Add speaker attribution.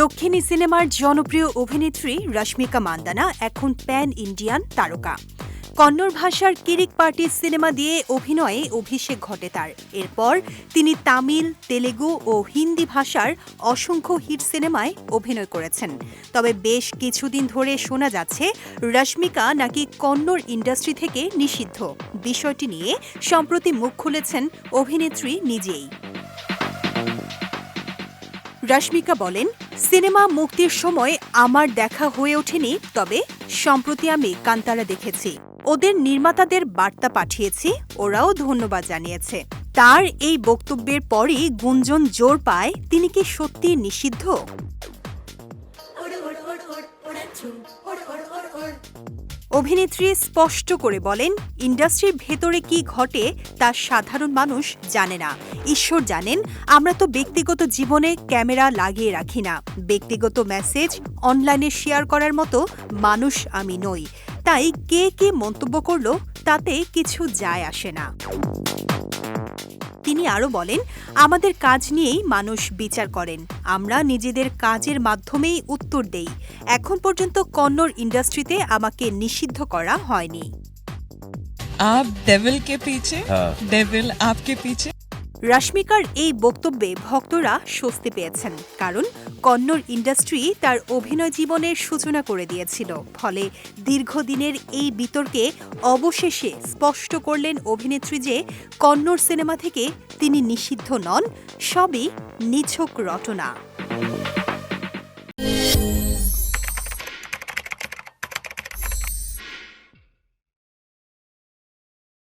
Speaker 1: দক্ষিণী সিনেমার জনপ্রিয় অভিনেত্রী রশ্মিকা মান্দানা এখন প্যান ইন্ডিয়ান তারকা। কন্নড় ভাষার কিরিক পার্টি সিনেমা দিয়ে অভিনয়ে অভিষেক ঘটে তার। এরপর তিনি তামিল, তেলেগু ও হিন্দি ভাষার অসংখ্য হিট সিনেমায় অভিনয় করেছেন। তবে বেশ কিছুদিন ধরে শোনা যাচ্ছে, রশ্মিকা নাকি কন্নড় ইন্ডাস্ট্রি থেকে নিষিদ্ধ। বিষয়টি নিয়ে সম্প্রতি মুখ খুলেছেন অভিনেত্রী নিজেই। রশ্মিকা বলেন সিনেমা মুক্তির সময় আমার দেখা হয়ে ওঠেনি তবে সম্প্রতি আমি কান্তারা দেখেছি ওদের নির্মাতাদের বার্তা পাঠিয়েছি ওরাও ধন্যবাদ জানিয়েছে তার এই বক্তব্যের পরই গুঞ্জন জোর পায় তিনি কি সত্যি নিষিদ্ধ অভিনেত্রী স্পষ্ট করে বলেন, ইন্ডাস্ট্রির ভেতরে কি ঘটে তা সাধারণ মানুষ জানে না। ঈশ্বর জানেন, আমরা তো ব্যক্তিগত জীবনে ক্যামেরা লাগিয়ে রাখি না। ব্যক্তিগত মেসেজ অনলাইনে শেয়ার করার মতো মানুষ আমি নই। তাই কে কে মন্তব্য করল তাতে কিছু যায় আসে না। তিনি আরও বলেন আমাদের কাজ নিয়েই মানুষ বিচার করেন আমরা নিজেদের কাজের মাধ্যমেই উত্তর দেই এখন পর্যন্ত কন্নড় ইন্ডাস্ট্রিতে আমাকে নিষিদ্ধ করা হয়নি
Speaker 2: आप डेविल के पीछे
Speaker 3: हाँ।
Speaker 2: डेविल आपके पीछे
Speaker 1: রাশ্মিকার এই বক্তব্যে ভক্তরা স্বস্তি পেয়েছেন, কারণ কন্নড় ইন্ডাস্ট্রি তার অভিনয় জীবনের সূচনা করে দিয়েছিল। ফলে দীর্ঘদিনের এই বিতর্কে অবশেষে স্পষ্ট করলেন অভিনেত্রী যে কন্নড় সিনেমা থেকে তিনি নিষিদ্ধ নন, সবই নিছক রটনা।